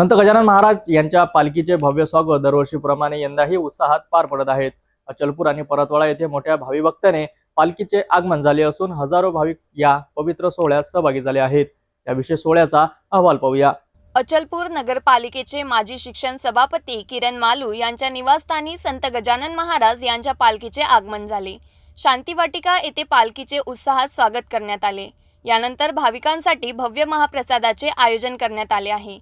संत गजानन महाराज यांच्या पालखीचे भव्य स्वागत दरवर्षीप्रमाणे यंदाही उत्साहात पार पडत आहेत. अचलपूर आणि परतवाडा येथे मोठ्या भावी भक्ताने पालखीचे आगमन झाले असून हजारो भाविक या पवित्र सोहळ्यात सहभागी झाले आहेत. या विशेष सोहळ्याचा अहवाल पाहूया. अचलपूर नगरपालिकेचे माजी शिक्षण सभापती किरण मालू यांच्या निवासस्थानी संत गजानन महाराज यांच्या पालखीचे आगमन झाले. शांतीवाटिका येथे पालखीचे उत्साहात स्वागत करण्यात आले. यानंतर भाविकांसाठी भव्य महाप्रसादाचे आयोजन करण्यात आले आहे.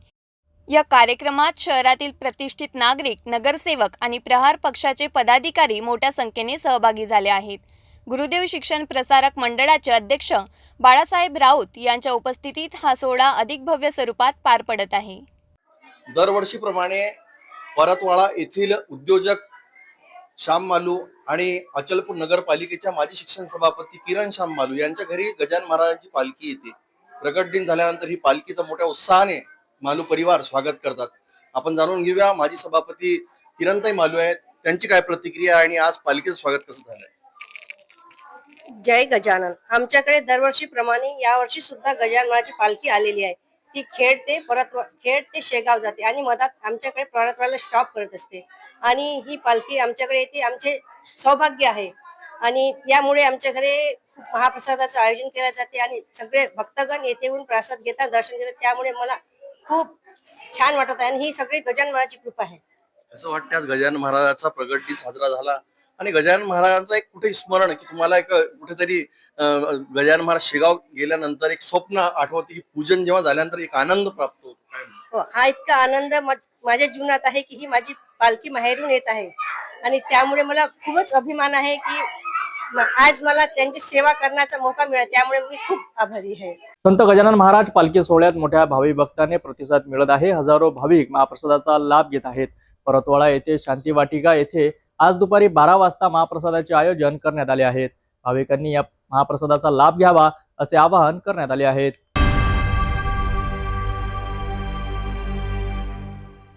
या कार्यक्रमात शहरातील प्रतिष्ठित नागरिक नगरसेवक आणि प्रहार पक्षाचे पदाधिकारी मोठ्या संख्येने सहभागी झाले आहेत. गुरुदेव शिक्षण प्रसारक मंडळाचे अध्यक्ष बाळासाहेब राऊत यांच्या उपस्थितीत हा सोहळा अधिक भव्य स्वरूपात पार पडत आहे. दरवर्षीप्रमाणे परतवाडा येथील उद्योजक श्याम मालू आणि अचलपूर नगरपालिकेच्या माजी शिक्षण सभापती किरण श्याम मालू यांच्या घरी गजान महाराजांची पालखी येते. प्रगट दिन झाल्यानंतर ही पालखीचा मोठ्या उत्साहाने मालू परिवार स्वागत करतात. आपण जाणून घेऊया माजी सभापती किरणताई मालू आहेत. त्यांची काय प्रतिक्रिया आणि आज पालखीचं स्वागत कसं झालंय? जय गजानन. आमच्याकडे दरवर्षीप्रमाणे यावर्षी सुद्धा गजाननाची पालखी आलेली आहे. ती खेड ते परत खेड ते शेगाव जाते आणि मधात आमच्याकडे परतवायला स्टॉप करत असते. आणि ही पालखी आमच्याकडे येते आमचे सौभाग्य आहे. आणि यामुळे आमच्याकडे खूप महाप्रसादाचं आयोजन केलं जाते आणि सगळे भक्तगण येथे येऊन प्रसाद घेतात दर्शन घेतात. त्यामुळे मला खूप छान वाटत आहे आणि ही सगळी गजानन महाराजची कृपा आहे. असं वाटतं आज गजानन महाराजाचा प्रगट दिन साजरा झाला. आणि गजानन महाराजांचं एक कुठे स्मरण की तुम्हाला एक कुठेतरी गजानन महाराज शेगाव गेल्यानंतर एक स्वप्न आठवते की पूजन जेव्हा झाल्यानंतर एक आनंद प्राप्त होतो? हो, हा इतका आनंद माझ्या जीवनात आहे की ही माझी पालखी माहेरून येत आहे. आणि त्यामुळे मला खूपच अभिमान आहे की आज मला त्यांची सेवा करण्याचा मौका मिळाला त्यामुळे मी खूप आभारी आहे. संत गजानन महाराज पालखी सोहळ्यात मोठ्या भावी भक्तांनी प्रतिसाद मिळत आहे. हजारो भाविक महाप्रसादाचा लाभ घेत आहेत. परतवाडा येथे शांती वाटिका येथे आज दुपारी बारा वाजता महाप्रसादाचे आयोजन करण्यात आले आहेत. भाविकांनी या महाप्रसादाचा लाभ घ्यावा असे आवाहन करण्यात आले आहेत.